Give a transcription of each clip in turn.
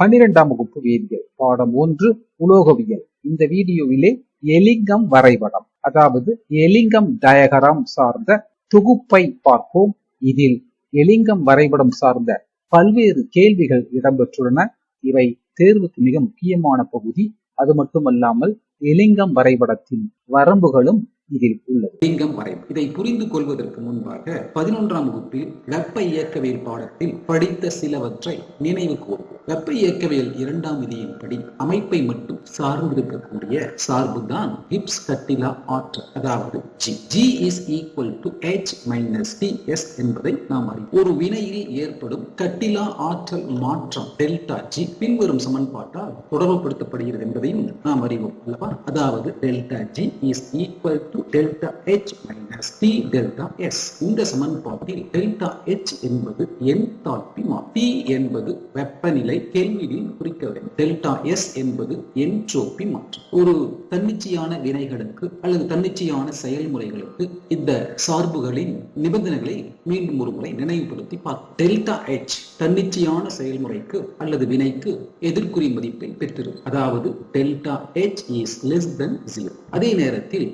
பன்னிரெண்டாம் வகுப்பு வேதியியல் பாடம் ஒன்று உலோகவியல். இந்த வீடியோவிலே எலிங்கம் வரைபடம் அதாவது எலிங்கம் டயகராம் சார்ந்த தொகுப்பை பார்ப்போம். இதில் எலிங்கம் வரைபடம் சார்ந்த பல்வேறு கேள்விகள் இடம்பெற்றுள்ளன. இவை தேர்வுக்கு மிக முக்கியமான பகுதி. அது மட்டுமல்லாமல் எலிங்கம் வரைபடத்தின் வரம்புகளும் இதில் உள்ளது. லிங்கம் வரைவு. இதை புரிந்து கொள்வதற்கு முன்பாக பதினொன்றாம் வகுப்பில் வெப்ப இயக்கவியல் பாடத்தில் படித்த சிலவற்றை நினைவு கூறுவோம் வெப்ப இயக்கவியல் இரண்டாம் விதியின்படி அமைப்பை மட்டும் சார்ந்திருக்கக்கூடிய சார்பு தான் ஹிப்ஸ் கட்டிலா ஆற்றல். அதாவது G. G is equal to H minus T S என்பதை நாம் அறிவோம். ஒரு வினையில் ஏற்படும் கட்டிலா ஆற்றல் மாற்றம் டெல்டா ஜி பின்வரும் சமன்பாட்டால் தொடர்புபடுத்தப்படுகிறது என்பதையும் நாம் அறிவோம் அல்லவா? அதாவது delta G is equal to delta H minus T delta S இந்த சமன்பாட்டில் டெல்டா ஹெச் என்பது என்தால்பி மாற்றம் டி என்பது வெப்பநிலை கேள்வியில் குறிக்க வேண்டும். டெல்டா எஸ் என்பது என்ட்ரோபி மாற்றம் ஒரு தன்னிச்சையான வினைகளுக்கு அல்லது தன்னிச்சையான செயல்முறைகளுக்கு இந்த சார்புகளின் நிபந்தனைகளை மீண்டும் ஒரு முறை நினைவுபடுத்தி பார்ப்போம் டெல்டா ஹெச் தன்னிச்சையான செயல்முறைக்கு அல்லது வினைக்கு எதிர்குறி மதிப்பை பெற்றிருக்கும். அதாவது delta H is less than zero அதே நேரத்தில்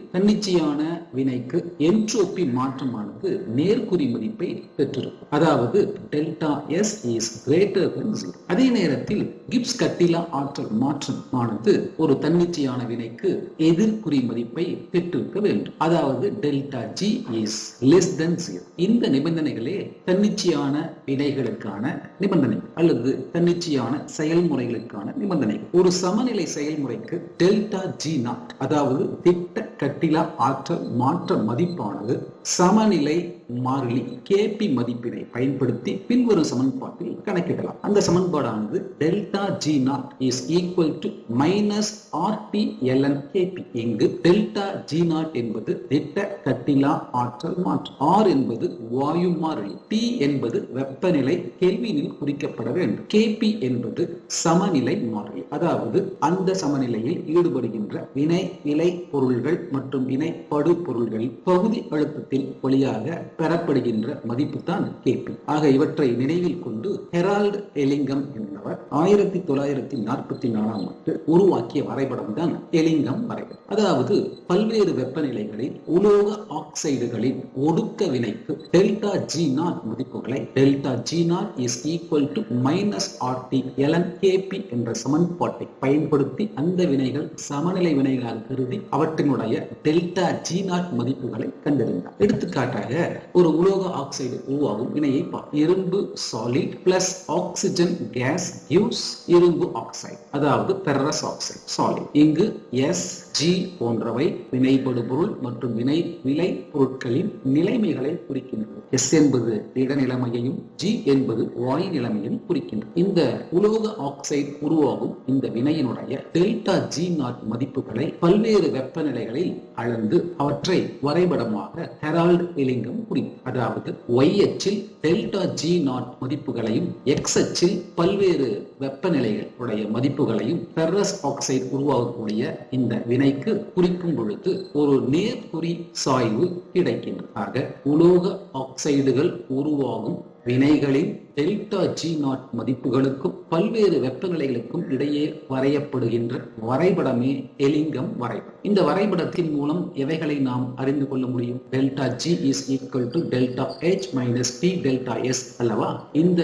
தொடர்ச்சியான வினைக்கு என்ட்ரோபி மாற்றமானது நேர்குறி மதிப்பை பெற்றிருக்கும். அதாவது delta S is greater than zero அதே நேரத்தில் கிப்ஸ் கட்டிலா ஆற்றல் மாற்றம் ஆனது ஒரு தன்னிச்சையான வினைக்கு எதிர்குறி மதிப்பை பெற்றிருக்க வேண்டும். அதாவது delta G is less than zero இந்த நிபந்தனைகளே தன்னிச்சையான வினைகளுக்கான நிபந்தனை அல்லது தன்னிச்சையான செயல்முறைகளுக்கான நிபந்தனை. ஒரு சமநிலை செயல்முறைக்கு டெல்டா ஜி நாட் அதாவது திட்ட கட்டிலா ஆற்றல் மாற்ற மதிப்பானது சமநிலை மாறிலி கேபி மதிப்பினை பயன்படுத்தி பின்வரும் சமன்பாட்டில் கணக்கிடலாம். அந்த சமன்பாடானது delta G naught is equal to minus RT LN KP இங்கு டெல்டா ஜி நாட் என்பது திட்ட கட்டிலா ஆற்றல் மாற்றம் ஆர் என்பது வாயு மாறிலி. டி என்பது வெப்பநிலை கெல்வினில் குறிக்கப்பட வேண்டும். கேபி என்பது சமநிலை மாறிலி. அதாவது அந்த சமநிலையில் ஈடுபடுகின்ற வினை விலை பொருள்கள் மற்றும் வினைப்படு படு பகுதி அழுத்தத்தின் வழியாக பெறப்படுகின்ற மதிப்பு தான் கேபி ஆக இவற்றை நினைவில் கொண்டு ஹெரால்டு எலிங்கம் என்பவர் ஆயிரத்தி தொள்ளாயிரத்தி நாற்பத்தி நாலாம் ஆண்டு உருவாக்கிய வரைபடம் தான் எலிங்கம் வரைபடம். அதாவது பல்வேறு வெப்பநிலைகளில் உலோக ஆக்சைடுகளின் ஒடுக்க வினைக்கு டெல்டா ஜி நாட் மதிப்புகளை delta G naught is equal to minus RT LN KP என்ற சமன்பாட்டை பயன்படுத்தி அந்த வினைகள் சமநிலை வினைகளாக கருதி அவற்றினுடைய டெல்டா ஜி நாட் மதிப்புகளை கண்டறிந்தார். எடுத்துக்காட்டாக ஒரு உலோக ஆக்சைடு உருவாகும். வினையை இரும்பு solid plus oxygen gas gives இரும்பு ஆக்சைடு அதாவது பெர்ரஸ் ஆக்சைடு சாலிட் இங்கு எஸ் ஜி போன்றவை வினைபடு பொருள் மற்றும் வினை விலை பொருட்களின் நிலைமைகளை குறிக்கின்றது எஸ் என்பது திடநிலைமையையும் ஜி என்பது வாயு நிலைமையையும் குறிக்கின்றது இந்த உலோக ஆக்சைடு உருவாகும் இந்த வினையினுடைய டெல்டா ஜி நாட் மதிப்புகளை பல்வேறு வெப்பநிலைகளில் அளந்து அவற்றை வரைபடமாக ஹெரால்டு இலிங்கம் குறிக்கும். அதாவது ஒய் அச்சில் டெல்டா ஜி நாட் மதிப்புகளையும் எக்ஸ் அச்சில் பல்வேறு வெப்பநிலைகளுடைய மதிப்புகளையும் பெர்ரஸ் ஆக்சைடு உருவாகக்கூடிய இந்த வினை வினைக்கு குறிக்கும் பொழுது ஒரு நேர்குறி சாய்வு கிடைக்கின்றது ஆக உலோக ஆக்சைடுகள் உருவாகும். வினைகளின் டெல்டா ஜி நாட் மதிப்புகளுக்கும் பல்வேறு வெப்பநிலைகளுக்கும் இடையே வரையப்படுகின்ற வரைபடமே எலிங்கம் வரைபடம். இந்த வரைபடத்தின் மூலம் எவைகளை நாம் அறிந்து கொள்ள முடியும்? Delta G is equal to delta H minus T delta S அல்லவா? இந்த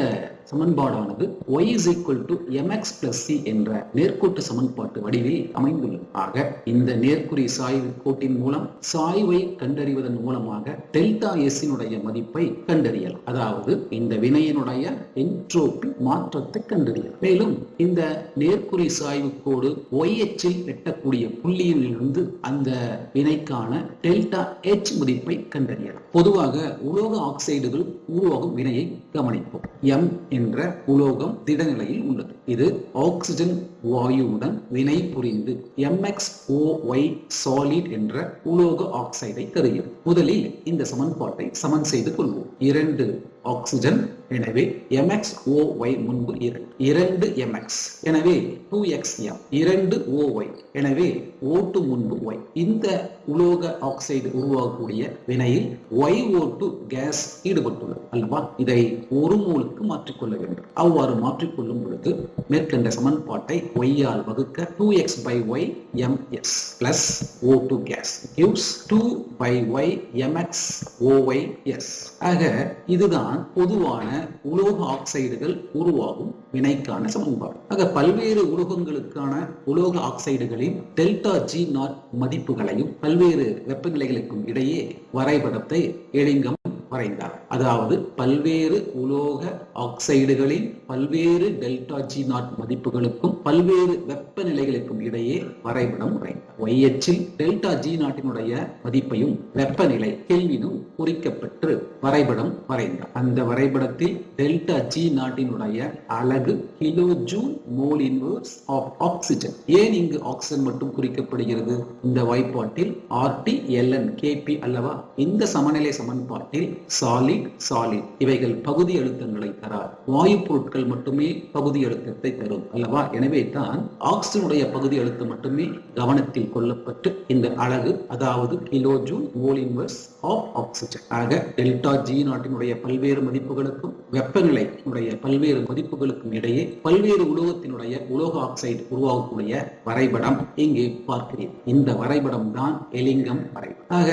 சமன்பாடானது y is equal to mx plus c என்ற நேர்கோட்டு சமன்பாட்டு வடிவில் அமைந்துள்ளது. ஆக இந்த நேர்குறி சாய்வு கோட்டின் மூலம் சாய்வை கண்டறிவதன் மூலமாக டெல்டா எஸ் மதிப்பை கண்டறியலாம். அதாவது இந்த வினையினுடைய என்ட்ரோபி மாற்றத்தை கண்டறியலாம். மேலும் இந்த நேர்குறி சாய்வு கோடு y அச்சில் வெட்டக்கூடிய புள்ளியில் இருந்து அந்த வினைக்கான டெல்டா எச் மதிப்பை கண்டறியலாம். பொதுவாக உலோக ஆக்சைடுகள் உருவாகும் வினையை கவனிப்போம். எம் என்ற உலோகம் திடநிலையில் உள்ளது. இது ஆக்சிஜன் வாயுவுடன் வினை புரிந்து MXOY சாலிட் என்ற உலோக ஆக்சைடை தருகிறது. முதலில் இந்த சமன்பாட்டை சமன் செய்து கொள்வோம். இரண்டு ஆக்சிஜன் எனவே எம்எக்ஸ் ஓஒய் முன்பு இரண்டு இரண்டு எம்எக்ஸ் எனவே டூ எக்ஸ் எம் இரண்டு ஓஒய் எனவே ஓட்டு முன்பு ஒய் இந்த உலோக ஆக்சைடு உருவாகக்கூடிய வினையில் ஒய் ஓட்டு கேஸ் ஈடுபட்டுள்ளது அல்லவா? இதை ஒரு மோலுக்கு மாற்றிக்கொள்ள வேண்டும். அவ்வாறு மாற்றிக்கொள்ளும் பொழுது மேற்கண்ட சமன்பாட்டை ஒய்யால் வகுக்க two X by Y MS plus O two gas gives two by Y MX OY S ஆக இதுதான் பொதுவான உலோக ஆக்சைடுகள் உருவாகும் வினைக்கான சமன்பாடு. ஆக பல்வேறு உலோகங்களுக்கான உலோக ஆக்சைடுகளின் டெல்டா ஜி நாட் மதிப்புகளையும் பல்வேறு வெப்பநிலைகளுக்கும் இடையே வரைபடத்தை எளிங்கம் வரைந்தார் அதாவது பல்வேறு உலோக ஆக்சைடுகளின் பல்வேறு டெல்டா ஜி நாட் மதிப்புகளுக்கும் பல்வேறு வெப்பநிலைகளுக்கும் இடையே வரைபடம் வரைந்தார் y அச்சில் டெல்டா ஜி நாட்டினுடைய மதிப்பையும் வெப்பநிலை கெல்வினும் குறிக்கப்பட்டு வரைபடம் வரைந்தார் அந்த வரைபடத்தில் டெல்டா ஜி நாட்டினுடைய அலகு kilo joule mole inverse of oxygen. ஏன் இங்கு ஆக்சிஜன் மட்டும் குறிக்கப்படுகிறது? இந்த வாய்ப்பாட்டில் ஆர்டி எல்என் கேபி அல்லவா? இந்த சமநிலை சமன்பாட்டில் சாலிட் சாலிட் இவைகள் பகுதி அழுத்தங்களை தரா வாயு பொருட்கள் மட்டுமே பகுதி அழுத்தத்தை தரும் அல்லவா? எனவே தான் ஆக்சிஜனுடைய பகுதி அழுத்தம் மட்டுமே கவனத்தில் கொள்ளப்பட்டு இந்த அழகு அதாவது kilo joule mole inverse of oxygen. ஆக டெல்டா ஜி நாட்டினுடைய பல்வேறு மதிப்புகளுக்கும் வெப்பநிலையினுடைய பல்வேறு மதிப்புகளுக்கும் இடையே பல்வேறு உலோகத்தினுடைய உலோக ஆக்சைடு உருவாகக்கூடிய வரைபடம் இங்கே பார்க்கிறேன். இந்த வரைபடம் தான் எலிங்கம் வரைபடம். ஆக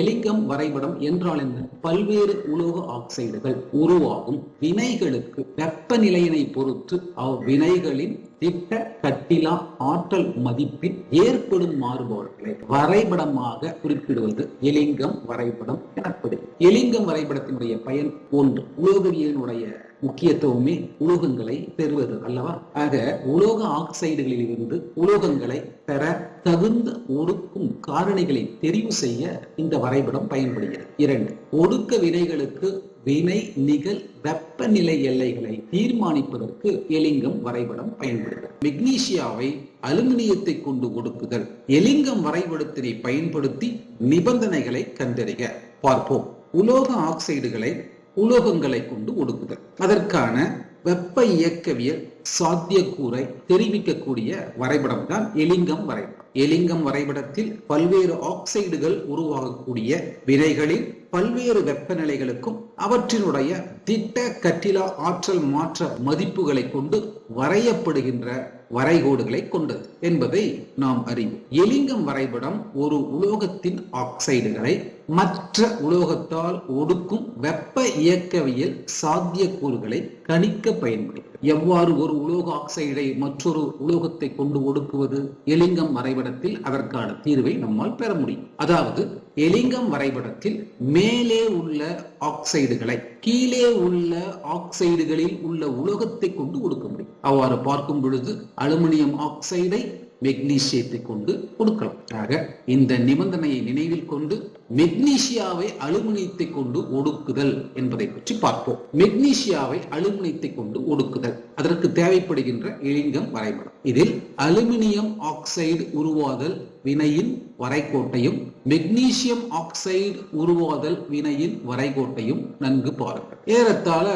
எலிங்கம் வரைபடம் என்றால் என்ன? பல் பல்வேறு உலோக ஆக்சைடுகள் உருவாகும் வினைகளுக்கு வெப்பநிலையினை பொறுத்து அவ்வினைகளின் திட்ட கட்டிலா ஆற்றல் மதிப்பில் ஏற்படும் மாறுபாடுகளை வரைபடமாக குறிப்பிடுவது எலிங்கம் வரைபடம் எனப்படும் எலிங்கம் வரைபடத்தினுடைய பயன் ஒன்று உலோகவியலினுடைய முக்கியத்துவமே உலோகங்களை பெறுவது அல்லவா? ஆக உலோக ஆக்சைடுகளில் இருந்து உலோகங்களை பெற தகுந்த ஒடுக்கும் காரணிகளை தெரிவு செய்ய இந்த வரைபடம் பயன்படுகிறது. இரண்டு ஒடுக்க வினைகளுக்கு வினை நிகழ் வெப்பநிலை எல்லைகளை தீர்மானிப்பதற்கு எலிங்கம் வரைபடம் பயன்படுகிறது. மெக்னீசியாவை அலுமினியத்தை கொண்டு ஒடுக்குதல் எலிங்கம் வரைபடத்தினை பயன்படுத்தி நிபந்தனைகளை கண்டறிய பார்ப்போம். உலோக ஆக்சைடுகளை உலோகங்களை கொண்டு ஒடுக்குதல். அதற்கான வெப்ப இயக்கவியல் சாத்தியக்கூறை தெரிவிக்கக்கூடிய வரைபடம் தான் எலிங்கம் வரைபடம். எலிங்கம் வரைபடத்தில் பல்வேறு ஆக்சைடுகள் உருவாகக்கூடிய வினைகளில் பல்வேறு வெப்பநிலைகளுக்கும் அவற்றினுடைய திட்ட கட்டிலா ஆற்றல் மாற்ற மதிப்புகளை கொண்டு வரையப்படுகின்ற வரைகோடுகளை கொண்டது என்பதை நாம் அறிவோம். எலிங்கம் வரைபடம் ஒரு உலோகத்தின் ஆக்சைடுகளை மற்ற உலோகத்தால் ஒடுக்கும் வெப்ப இயக்கவியல் சாத்தியக்கூறுகளை கணிக்க பயன்படும். எவ்வாறு ஒரு உலோக ஆக்சைடை மற்றொரு உலோகத்தை கொண்டு ஒடுக்குவது எலிங்கம் வரைபடத்தில் அதற்கான தீர்வை நம்மால் பெற முடியும். அதாவது எலிங்கம் வரைபடத்தில் மேலே உள்ள ஆக்சைடுகளை கீழே உள்ள ஆக்சைடுகளில் உள்ள உலோகத்தை கொண்டு ஒடுக்க முடியும். அவ்வாறு பார்க்கும் பொழுது அலுமினியம் ஆக்சைடை மெக்னீசியத்தை கொண்டு கொடுக்கலாம். ஆக இந்த நிபந்தனையை நினைவில் கொண்டு மெக்னீசியாவை அலுமினியத்தை கொண்டு ஒடுக்குதல் என்பதை பற்றி பார்ப்போம். மெக்னீசியாவை அலுமினியத்தை கொண்டு ஒடுக்குதல். அதற்கு தேவைப்படுகின்ற இலிங்கம் வரைபடம். இதில் அலுமினியம் ஆக்சைடு உருவாதல் வினையின் வரைகோட்டையும் மெக்னீசியம் ஆக்சைடு உருவாதல் வினையின் வரைகோட்டையும் நன்கு பாருங்கள். ஏறத்தாழ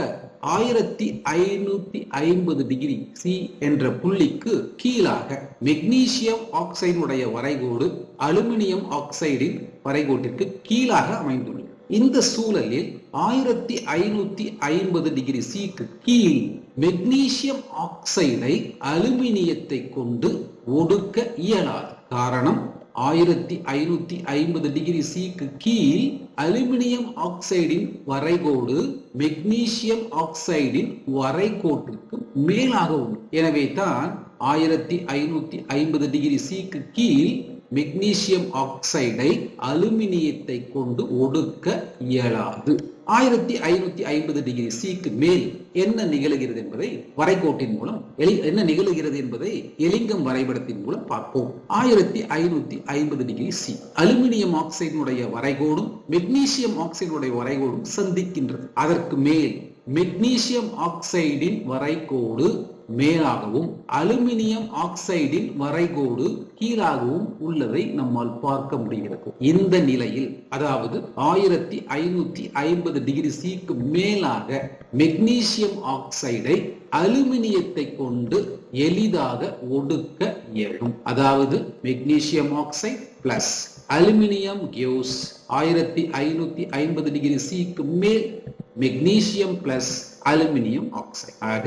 ஆயிரத்தி ஐநூத்தி ஐம்பது டிகிரி சி என்ற புள்ளிக்கு கீழாக மெக்னீசியம் ஆக்சைடுடைய வரைகோடு அலுமினியம் ஆக்சைடின் வரைகோட்டிற்கு கீழாக அமைந்துள்ளது. இந்த சூழலில் ஆயிரத்தி ஐநூத்தி ஐம்பது டிகிரி சிக்கு கீழ் மெக்னீசியம் ஆக்சைடை அலுமினியத்தை கொண்டு ஒடுக்க இயலாது. காரணம் ஆயிரத்தி ஐநூத்தி ஐம்பது டிகிரி சிக்கு கீழ் அலுமினியம் ஆக்சைடின் வரைகோடு மெக்னீசியம் ஆக்சைடின் வரைகோட்டிற்கு மேலாக உள்ளது. எனவே தான் ஆயிரத்தி ஐநூத்தி ஐம்பது டிகிரி சிக்கு கீழ் மெக்னீசியம் ஆக்சைடை அலுமினியத்தை கொண்டு ஒடுக்க இயலாது. ஆயிரத்தி ஐநூத்தி ஐம்பது டிகிரி சிக்கு மேல் என்ன நிகழுகிறது என்பதை வரைகோட்டின் மூலம் எலி- என்ன நிகழுகிறது என்பதை எலிங்கம் வரைபடத்தின் மூலம் பார்ப்போம். ஆயிரத்தி ஐநூத்தி ஐம்பது டிகிரி சி அலுமினியம் ஆக்சைடினுடைய வரைகோடும் மெக்னீசியம் ஆக்சைடுடைய வரைகோடும் சந்திக்கின்றது. அதற்கு மேல் மெக்னீசியம் ஆக்சைடின் வரைகோடு மேலாகவும் அலுமினியம் ஆக்சைடின் வரைகோடு கீழாகவும் உள்ளதை நம்மால் பார்க்க முடிகிறது. இந்த நிலையில் அதாவது ஆயிரத்தி ஐநூத்தி ஐம்பது டிகிரி சிக்கு மேலாக மெக்னீசியம் ஆக்சைடை அலுமினியத்தை கொண்டு எளிதாக ஒடுக்க இயலும். அதாவது மெக்னீசியம் ஆக்சைடு பிளஸ் அலுமினியம் கியூஸ் ஆயிரத்தி ஐநூத்தி ஐம்பது டிகிரி சிக்கு மேல் மெக்னீசியம் பிளஸ் அலுமினியம் ஆக்சைடு ஆக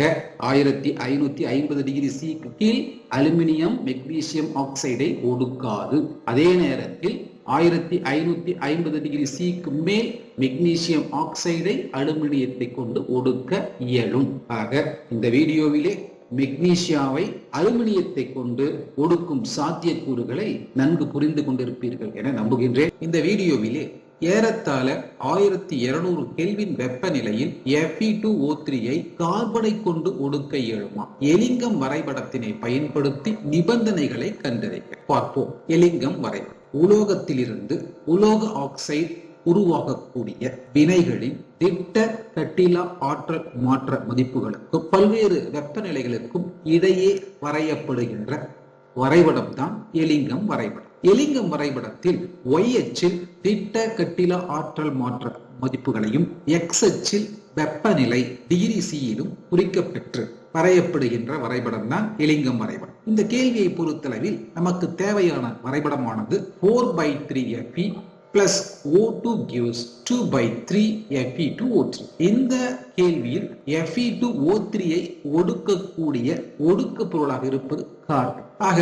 ஆயிரத்தி ஐநூத்தி ஐம்பது டிகிரி சிக்கு கீழ் அலுமினியம் மெக்னீசியம் ஆக்சைடை ஒடுக்காது. அதே நேரத்தில் ஆயிரத்தி ஐநூத்தி ஐம்பது டிகிரி சிக்கு மேல் மெக்னீசியம் ஆக்சைடை அலுமினியத்தை கொண்டு ஒடுக்க இயலும். ஆக இந்த வீடியோவிலே மெக்னீசியாவை அலுமினியத்தை கொண்டு ஒடுக்கும் சாத்தியக்கூறுகளை நன்கு புரிந்து கொண்டிருப்பீர்கள் என நம்புகின்றேன். இந்த வீடியோவிலே ஏறத்தாழ ஆயிரத்தி இருநூறு கெல்வின் வெப்பநிலையில் எஃபி டூ ஓ த்ரீயை கார்பனை கொண்டு ஒடுக்க இயலுமா? எலிங்கம் வரைபடத்தினை பயன்படுத்தி நிபந்தனைகளை கண்டறிக. பார்ப்போம். எலிங்கம் வரைபடம் உலோகத்திலிருந்து உலோக ஆக்சைடு உருவாகக்கூடிய வினைகளின் திட்ட கட்டிலா ஆற்றல் மாற்ற மதிப்புகளுக்கும் பல்வேறு வெப்பநிலைகளுக்கும் இடையே வரையப்படுகின்ற வரைபடம் தான் எலிங்கம் வரைபடம். எலிங்கம் வரைபடத்தில் ஒய் அச்சில் திட்ட கட்டில ஆற்றல் மாற்ற மதிப்புகளையும் எக்ஸ் அச்சில் வெப்பநிலை டிகிரி சியிலும் குறிக்கப்பெற்று வரையப்படுகின்ற வரைபடம் தான் எலிங்கம் வரைபடம். இந்த கேள்வியை பொறுத்தளவில் நமக்கு தேவையான வரைபடமானது four by three FE plus O two gives two by three FE two O three இந்த கேள்வியில் எஃப்இ டூ ஓ த்ரீயை ஒடுக்கக்கூடிய ஒடுக்க பொருளாக இருப்பது கார்பன் ஆக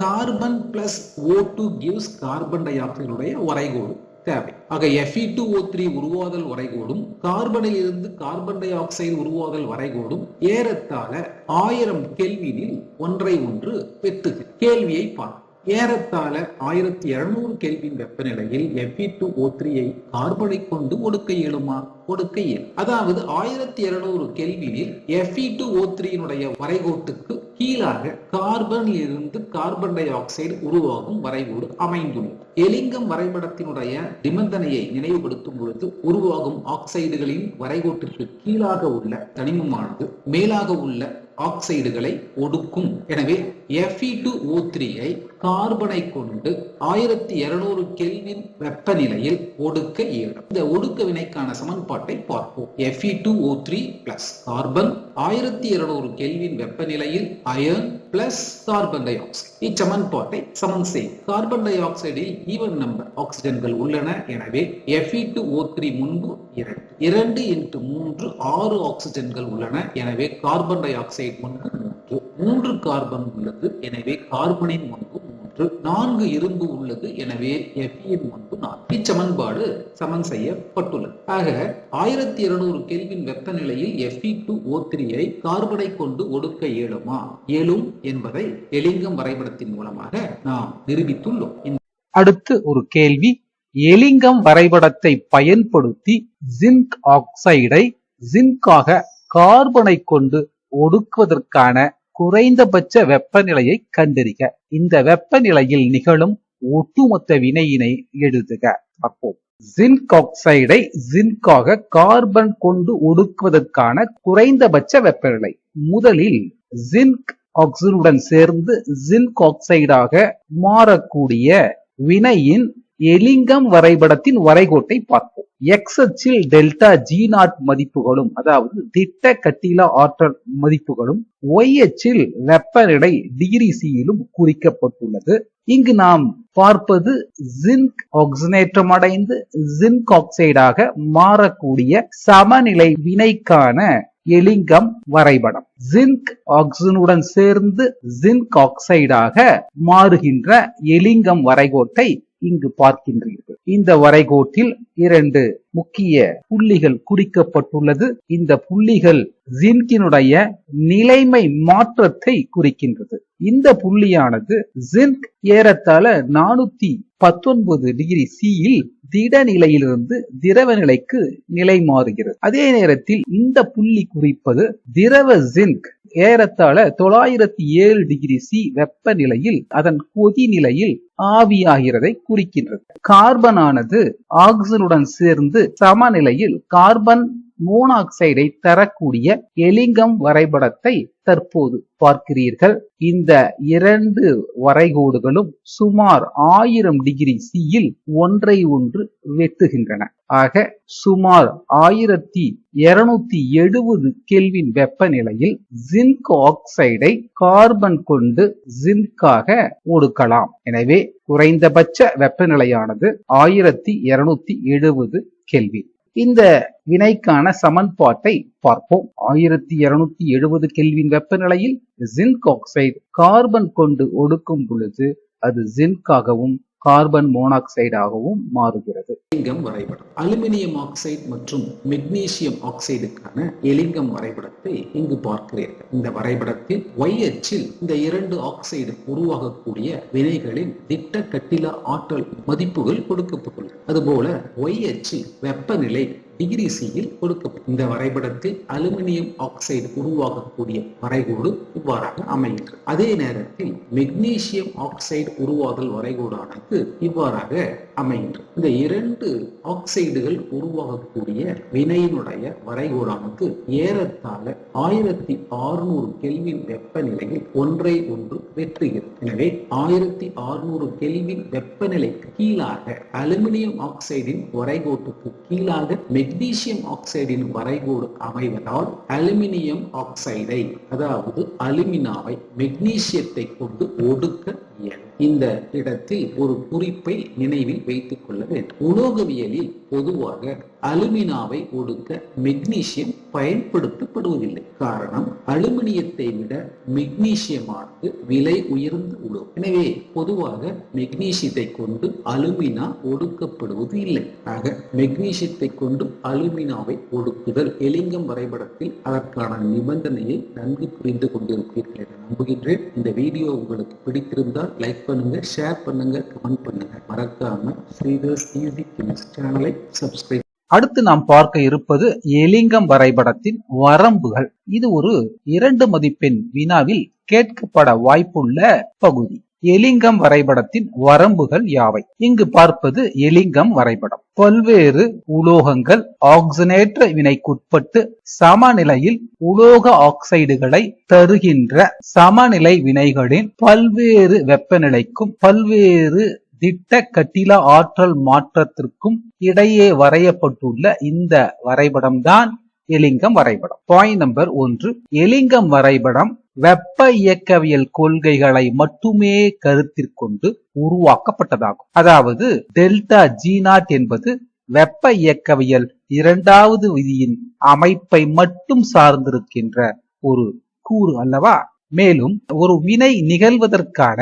carbon plus O two gives carbon tie ஆக்சைடுடைய வரைகோடு தேவை. ஆக எஃப்இ டூ ஓ த்ரீ உருவாதல் வரைகோடும் கார்பனில் இருந்து கார்பன் டை ஆக்சைடு உருவாதல் வரைகோடும் ஏறத்தாழ ஆயிரம் கெல்வினில் ஒன்றை ஒன்று வெட்டுது. கேள்வியை பார்ப்போம் ஏறத்தாழ ஆயிரத்தி இருநூறு கெல்வின் வெப்பநிலையில் எஃபி டூ ஓ த்ரீயை கார்பனை கொண்டு ஒடுக்க இயலுமா? ஒடுக்க இயல். அதாவது ஆயிரத்தி இருநூறு கெல்வினில் எஃபி டூ ஓ த்ரீனுடைய வரைகோட்டுக்கு கீழாக கார்பனில் இருந்து கார்பன் டை ஆக்சைடு உருவாகும் வரைகோடு அமைந்துள்ளது. எலிங்கம் வரைபடத்தினுடைய நிபந்தனையை நினைவுபடுத்தும் பொழுது உருவாகும் ஆக்சைடுகளின் வரைகோட்டிற்கு கீழாக உள்ள தனிமமானது மேலாக உள்ள ஆக்சைடுகளை ஒடுக்கும். எனவே Fe டூ ஓ த்ரீயை கார்பனை கொண்டு ஆயிரத்தி இருநூறு கெல்வின் வெப்பநிலையில் ஒடுக்க இயலும். இந்த ஒடுக்க வினைக்கான சமன்பாட்டை பார்ப்போம். Fe two O three plus carbon ஆயிரத்தி இருநூறு கெல்வின் வெப்பநிலையில் iron plus carbon dioxide இச்சமன்பாட்டை சமன் செய்யும் கார்பன் டை ஆக்சைடில் ஈவன் நம்பர் ஆக்சிஜன்கள் உள்ளன. எனவே Fe டு ஓ த்ரீ முன்பு இரண்டு. இரண்டு இன்ட்டு மூன்று ஆறு ஆக்சிஜன்கள் உள்ளன. எனவே கார்பன் டை ஆக்சைடு முன்பு மூன்று. மூன்று கார்பன் உள்ளது. எனவே கார்பனின் முன்பு மூன்று நான்கு இரும்பு உள்ளது. எனவே எஃபியின் முன்பு நான் இச்சமன்பாடு சமன் செய்யப்பட்டுள்ளது. ஆக ஆயிரத்தி இருநூறு கெல்வின் வெப்பநிலையில் எஃபி டூ ஓ த்ரீயை கார்பனை கொண்டு ஒடுக்க இயலுமா? இயலும் என்பதை எலிங்கம் வரைபடத்தின் மூலமாக நாம் நிரூபித்துள்ளோம். அடுத்து ஒரு கேள்வி. எலிங்கம் வரைபடத்தை பயன்படுத்தி ஜிங்க் ஆக்சைடை ஜிங்காக கார்பனை கொண்டு ஒடுக்குவதற்கான குறைந்தபட்ச வெப்பநிலையை கண்டறிக. இந்த வெப்பநிலையில் நிகழும் ஒட்டுமொத்த வினையினை எழுதுக. அப்போ ஜிங்க் ஆக்சைடை ஜிங்காக கார்பன் கொண்டு ஒடுக்குவதற்கான குறைந்தபட்ச வெப்பநிலை. முதலில் ஜிங்க் ஆக்சிஜனுடன் சேர்ந்து ஜிங்க் ஆக்சைடாக மாறக்கூடிய வினையின் எலிங்கம் வரைபடத்தின் வரைகோட்டை பார்ப்போம். எக்ஸ் அச்சில் டெல்டா ஜி நாட் மதிப்புகளும் அதாவது திட்ட கட்டில ஆற்றல் மதிப்புகளும் ஒய் அச்சில் வெப்பநிலை டிகிரி சியிலும் குறிக்கப்பட்டுள்ளது. இங்கு நாம் பார்ப்பது ஜிங்க் ஆக்சினேற்றம் அடைந்து ஜிங்க் ஆக்சைடாக மாறக்கூடிய சமநிலை வினைக்கான எலிங்கம் வரைபடம். ஜிங்க் ஆக்சினுடன் சேர்ந்து ஜிங்க் ஆக்சைடாக மாறுகின்ற எலிங்கம் வரைகோட்டை இங்கு பார்க்கின்றீர்கள். இந்த வரைகோட்டில் இரண்டு முக்கிய புள்ளிகள் குறிக்கப்பட்டுள்ளது. இந்த புள்ளிகள் ஜின்கினுடைய நிலைமை மாற்றத்தை குறிக்கின்றது. இந்த புள்ளியானது ஜின்க் ஏறத்தாழ நானூத்தி பத்தொன்பது டிகிரி சியில் திட நிலையிலிருந்து திரவ நிலைக்கு நிலை மாறுகிறது. அதே நேரத்தில் இந்த புள்ளி குறிப்பது திரவ ஜின்க் ஏறத்தாழ தொள்ளாயிரத்தி ஏழு டிகிரி சி வெப்பநிலையில் அதன் கொதிநிலையில் ஆவியாகிறதை குறிக்கின்றது. கார்பனானது ஆக்சிஜனுடன் சேர்ந்து சமநிலையில் கார்பன் மோனாக்சைடை தரக்கூடிய எலிங்கம் வரைபடத்தை தற்போது பார்க்கிறீர்கள். இந்த இரண்டு வரைகோடுகளும் சுமார் ஆயிரம் டிகிரி சியில் ஒன்றை ஒன்று வெட்டுகின்றன. ஆக சுமார் ஆயிரத்தி இருநூத்தி எழுபது கெல்வின் வெப்பநிலையில் ஜிங்க் ஆக்சைடை கார்பன் கொண்டு ஜிங்காக ஒடுக்கலாம். எனவே குறைந்தபட்ச வெப்பநிலையானது ஆயிரத்தி இருநூத்தி எழுபது கெல்வின் இந்த வினைக்கான சமன்பாட்டை பார்ப்போம். ஆயிரத்தி இருநூத்தி எழுபது கெல்வின் வெப்பநிலையில் ஜிங்க் ஆக்சைடு கார்பன் கொண்டு ஒடுக்கும் பொழுது அது ஜிங்காகவும் கார்பன் மோனாக்சைடாகவும் மாறுகிறது. எலிங்கம் வரைபடம். அலுமினியம் ஆக்சைடு மற்றும் மெக்னீசியம் ஆக்சைடுக்கான எலிங்கம் வரைபடத்தை இங்கு பார்க்கிறீர்கள். இந்த வரைபடத்தில் ஒய் அச்சில் இந்த இரண்டு ஆக்சைடு உருவாகக்கூடிய வினைகளின் திட்ட கட்டில ஆற்றல் மதிப்புகள் கொடுக்கப்பட்டுள்ளது அதுபோல ஒய் அச்சில் வெப்பநிலை டிகிரி சியில் கொடுக்கப்படும் இந்த வரைபடத்தில் அலுமினியம் ஆக்சைடு உருவாகக்கூடிய வரைகோடு இவ்வாறாக அமைகின்றது அதே நேரத்தில் மெக்னீசியம் ஆக்சைடு உருவாதல் வரைகோடானது இவ்வாறாக அமைகின்றது இந்த இரண்டு ஆக்சைடுகள் உருவாகக்கூடிய வினையினுடைய வரைகோடானது ஏறத்தாழ ஆயிரத்தி ஆறுநூறு கெல்வின் வெப்பநிலையில் ஒன்றை ஒன்று வெற்றுகிறது எனவே ஆயிரத்தி ஆறுநூறு கெல்வின் வெப்பநிலைக்கு கீழாக அலுமினியம் ஆக்சைடின் வரைகோட்டுக்கு கீழாக மெக்னீசியம் ஆக்சைடின் வரைகோடு அமைவதால் அலுமினியம் ஆக்சைடை அதாவது அலுமினாவை மெக்னீசியத்தை கொண்டு ஒடுக்க இயலும். இந்த இடத்தில் ஒரு குறிப்பை நினைவில் வைத்துக் கொள்ள வேண்டும். உலோகவியலில் பொதுவாக அலுமினாவை ஒடுக்க மெக்னீசியம் பயன்படுத்தப்படுவதில்லை. காரணம் அலுமினியத்தை விட மெக்னீசியமானது விலை உயர்ந்து உள்ளது. எனவே பொதுவாக மெக்னீசியத்தை கொண்டு அலுமினா ஒடுக்கப்படுவது இல்லை. ஆக மெக்னீசியத்தை கொண்டு அலுமினாவை ஒடுக்குதல் எலிங்கம் வரைபடத்தில் அதற்கான நிபந்தனையை நன்கு புரிந்து கொண்டிருப்பீர்கள் என நம்புகின்றேன். இந்த வீடியோ உங்களுக்கு பிடித்திருந்தால் லைக் பண்ணுங்க ஷேர் பண்ணுங்க கமெண்ட் பண்ணுங்க. மறக்காம ஸ்ரீதர்ஸ் ஈஸி சேனலை சப்ஸ்கிரைப் அடுத்து நாம் பார்க்க இருப்பது எலிங்கம் வரைபடத்தின் வரம்புகள். இது ஒரு இரண்டு மதிப்பெண் வினாவில் கேட்கப்பட வாய்ப்புள்ள பகுதி. எலிங்கம் வரைபடத்தின் வரம்புகள் யாவை? இங்கு பார்ப்பது எலிங்கம் வரைபடம். பல்வேறு உலோகங்கள் ஆக்சினேற்ற வினைக்குட்பட்டு சமநிலையில் உலோக ஆக்சைடுகளை தருகின்ற சமநிலை வினைகளின் பல்வேறு வெப்பநிலைக்கும் பல்வேறு திட்ட கட்டில ஆற்றல் மாற்றத்திற்கும் இடையே வரையப்பட்டுள்ள இந்த வரைபடம்தான் எலிங்கம் வரைபடம். பாயிண்ட் நம்பர் ஒன்று. எலிங்கம் வரைபடம் வெப்ப இயக்கவியல் கொள்கைகளை மட்டுமே கருத்தில் கொண்டு உருவாக்கப்பட்டதாகும். அதாவது டெல்டா ஜி நாட் என்பது வெப்ப இயக்கவியல் இரண்டாவது விதியின் அமைப்பை மட்டும் சார்ந்திருக்கின்ற ஒரு கூறு அல்லவா? மேலும் ஒரு வினை நிகழ்வதற்கான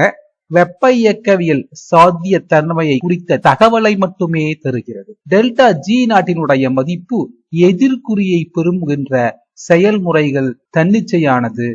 வெப்ப இயக்கவியல் சாத்திய தன்மையை குறித்த தகவலை மட்டுமே தருகிறது. டெல்டா ஜி நாட்டினுடைய மதிப்பு எதிர்குறியை பெறுகின்ற செயல்முறைகள் தன்னிச்சையானது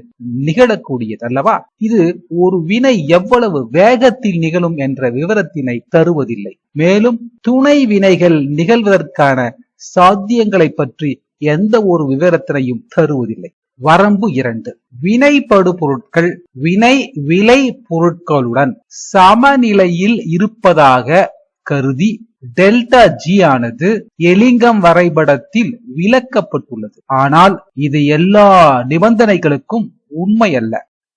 நிகழக்கூடியது அல்லவா? இது ஒரு வினை எவ்வளவு வேகத்தில் நிகழும் என்ற விவரத்தினை தருவதில்லை. மேலும் துணை வினைகள் நிகழ்வதற்கான சாத்தியங்களை பற்றி எந்த ஒரு விவரத்தினையும் தருவதில்லை. வரம்பு இரண்டு. வினைப்படு பொருட்கள் வினை விலை பொருட்களுடன் சமநிலையில் இருப்பதாக கருதி டெல்டா ஜி ஆனது எலிங்கம் வரைபடத்தில் விளக்கப்பட்டுள்ளது. ஆனால் இது எல்லா நிபந்தனைகளுக்கும் உண்மை அல்ல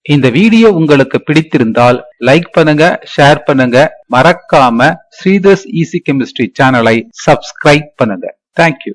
இந்த வீடியோ உங்களுக்கு பிடித்திருந்தால் லைக் பண்ணுங்க ஷேர் பண்ணுங்க. மறக்காம ஸ்ரீதர்ஸ் ஈசி கெமிஸ்ட்ரி சேனலை சப்ஸ்கிரைப் பண்ணுங்க. Thank you